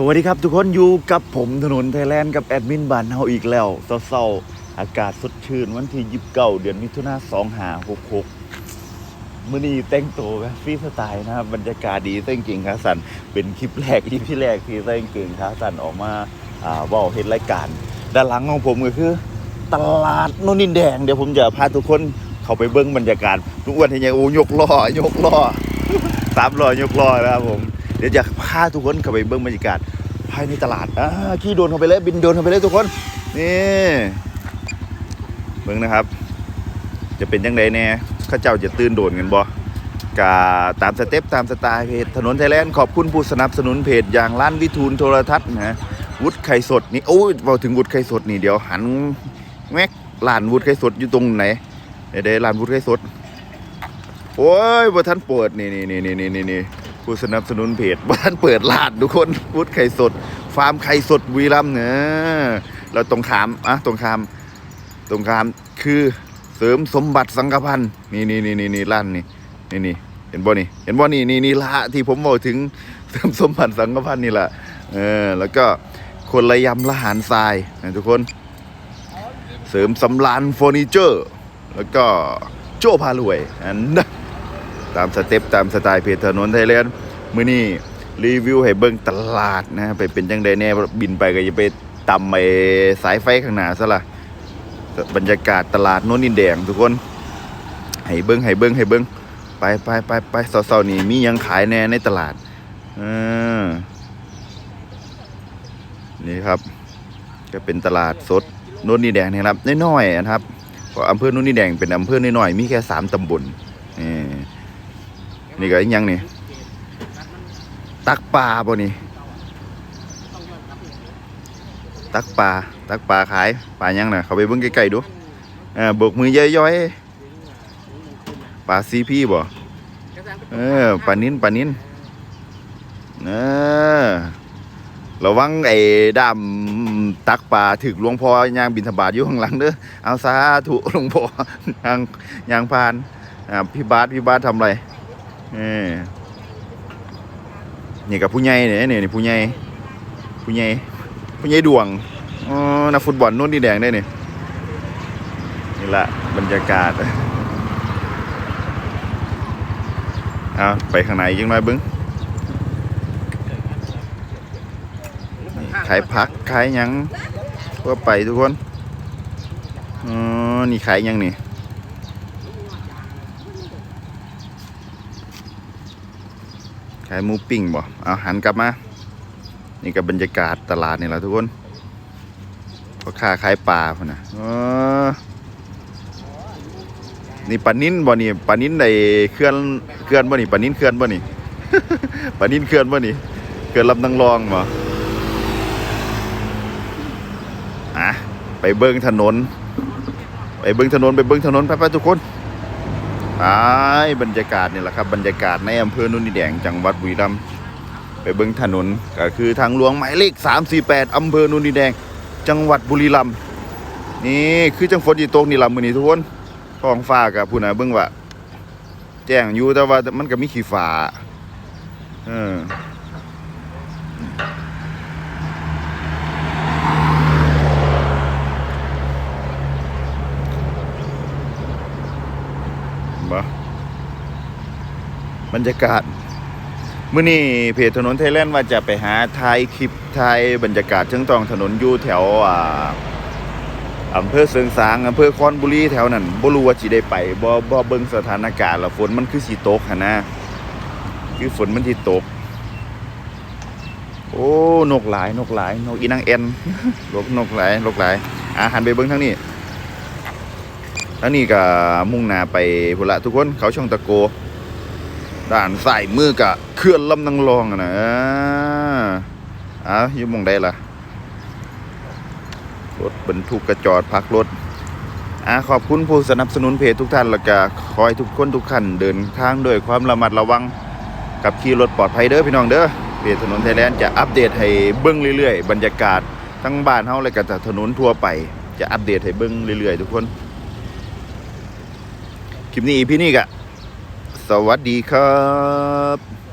สวัสดีครับทุกคนอยู่กับผมถนนไทยแลนด์กับแอดมินบานเฮาอีกแล้วเศร้าๆอากาศสดชื่นวันที่29เก่าเดือนมิถุนายน2566มื้อนี้แต่งตัวแบบฟรีสไตล์นะครับบรรยากาศดีเต้นเก่งขาสันเป็นคลิปแรกที่พี่แรกที่เต้นเก่งขาสันออกมาอ่าเว่าเห็นรายการ ด้านหลังของผมก็คือตลาดนนดินแดงเดี๋ยวผมจะพาทุกคนเข้าไปเบิ้งบรรยากาศทุกวันที่ยังโอ้ยกล้อยกล้อสามล้อยกล้อนะครับผม เดี๋ยวจะพาทุกคนเข้าไปเบิ้งบรรยากาศภายในตลาดอ่าขี่โดนเข้าไปเลยบินโดนเข้าไปเลยทุกคนนี่เบิ้งนะครับ จะเป็นยังไงแน่ข้าเจ้าจะตื่นโดนกันบ่กาตามสเต็ปตามสไตล์เพจถนนไทยแลนด์ขอบคุณผู้สนับสนุนเพจอย่างร้านวิทูลโทรทัศน์นะวุฒิไข่สดนี่โอ้ยพอถึงวุฒิไข่สดนี่เดี๋ยวหันแม็กร้านวุฒิไข่สดอยู่ตรงไหนเดี๋ยวเดี๋ยวร้านวุฒิไข่สดโอ้ยบ่ทันเปิดนี่นี่นี่นี่นี่นี่ ผู้สนับสนุนเพจบ่ทันเปิดร้านทุกคนวุฒิไข่สด ฟาร์มไข่สดวีรัมเนี่ยเราตรงขามอะตรงขาม ตรงขามคือเสริมสมบัติสังกพันธ์นี่นี่นี่นี่นี่ร้านนี่นี่นี่เห็นบ่นี่เห็นบ่นี่นี่นี่ละที่ผมบอกถึงเสริมสมบัติสังกพันธ์นี่แหละเออแล้วก็คนละยำละหารทรายนะทุกคน เสริมสำรานเฟอร์นิเจอร์ แล้วก็โจ้พารวยอันนะ ตามสเต็ปตามสไตล์เพจถนนไทยแลนด์มื้อนี้รีวิวให้เบิ่งตลาดนะไปเป็นจังไดแน่บินไปก็อย่าไปตำไอ้สายไฟข้างหน้าซะละบรรยากาศตลาดโน้นดินแดงทุกคนให้เบิ้งให้เบิ้งให้เบิ้งไปไปไปไปเสาๆนี่มียังขายแน่ในตลาดอนี่ครับ ก็เป็นตลาดสดโน้นดินแดงนะครับน้อยๆนะครับอำเภอโน้นดินแดงเป็นอำเภอน้อยๆมีแค่สามตำบลนี่ นี่ก็อีกยังนี่ตักปลาบ่นี่ตักปลาตักปลาขายปลายังน่ะเขาไปเบิ่งใกล้ๆดูอ่าโบกมือย่อยๆปลาซีพี่บ่เออปลานิ้นปลานิ้นเออระวังไอ้ดามตักปลาถึกหลวงพ่อย่างบินทบาทอยู่ข้างหลังเด้อเอาสาธุหลวงพ่อยางยางพานอ่าพี่บาสพี่บาสทำไร เออนี่กับผู้ใหญ่เนี่ยนี่นี่ผู้ใหญ่ผู้ใหญ่ผู้ใหญ่ดวงอ๋อนักฟุตบอลนู่นนี่แดงได้เนี่ยนี่ละบรรยากาศเอาไปข้างในยังน้อยบึ้งขายผักขายยังทั่วไปทุกคนอ๋อนี่ขายยังนี่ ขายหมูปิ้งบ่เอาหันกลับมา นี่ก็บบรรยากาศตลาดนี่แหละทุกคนพ่อค้าขายปลาพนนะนี่ปลานิ้นบ่นี่ปลานิ้นในเคลื่อนเคลื่อนบ่นี่ปลานิ้นเคลื่อนบ่นี่ปลานิ้นเคลื่อนบ่นี่เคลื่อนลำนังรองบ่อะไปเบิ้งถนน ไปเบิ้งถนนไปเบิ้งถนนไปไปทุกคน ไปบรรยากาศนี่แหละครับบรรยากาศในอำเภอนุ่นดิแดงจังหวัดบุรีรัมย์ไปเบิ้งถนนก็คือทางหลวงหมายเลข 348อำเภอนุนดิแดง จังหวัดบุรีรัมย์นี่คือจังฝนอยู่ตกนี่ลำมือนี่ทุกคนท้องฟ้ากับผู้น่ะเบิ้งว่า แจ้งอยู่แต่ว่ามันก็มีขี้ฟ้าเออบ่ บรรยากาศมื่อนี้เพจถนนไทยแลนด์ว่าจะไปหาถ่ายคลิปถ่ายบรรยากาศเชิงตองถนนอยู่แถวอ่าอำเภอเสริงสางอำเภอคอนบุรีแถวนั้นบ่รู้ว่าสิได้ไปบ่บ่เบิ่งสถานการณ์ล้วฝนมันคือสิตกหั่นนะคือฝนมันสิตก โอ้นกหลายนกหลายนกอีนางแอนนกนกหลายนกหลายอะหันไปเบิ่งทางนี้ทางนี้ก็มุ่งหน้าไปพุ่นละทุกคนเขาช่องตะโก ด้านซ้ายมือกับเคลื่อนลำนังรองนะอ้าวยู่มองใดล่ะรถบรรทุกกระจอดพักรถอ่าขอบคุณผู้สนับสนุนเพจทุกท่านแล้วก็ขอให้ทุกคนทุกท่านเดินทางด้วยความระมัดระวังกับขี่รถปลอดภัยเด้อพี่น้องเด้อเพจถนนไทยแลนด์จะอัปเดตให้เบิ้งเรื่อยๆ บรรยากาศทั้งบ้านเฮาและก็ถนนทั่วไป จะอัปเดตให้เบิ้งเรื่อยๆ ทุกคน คลิปนี้พี่นี่กะ สวัสดีครับ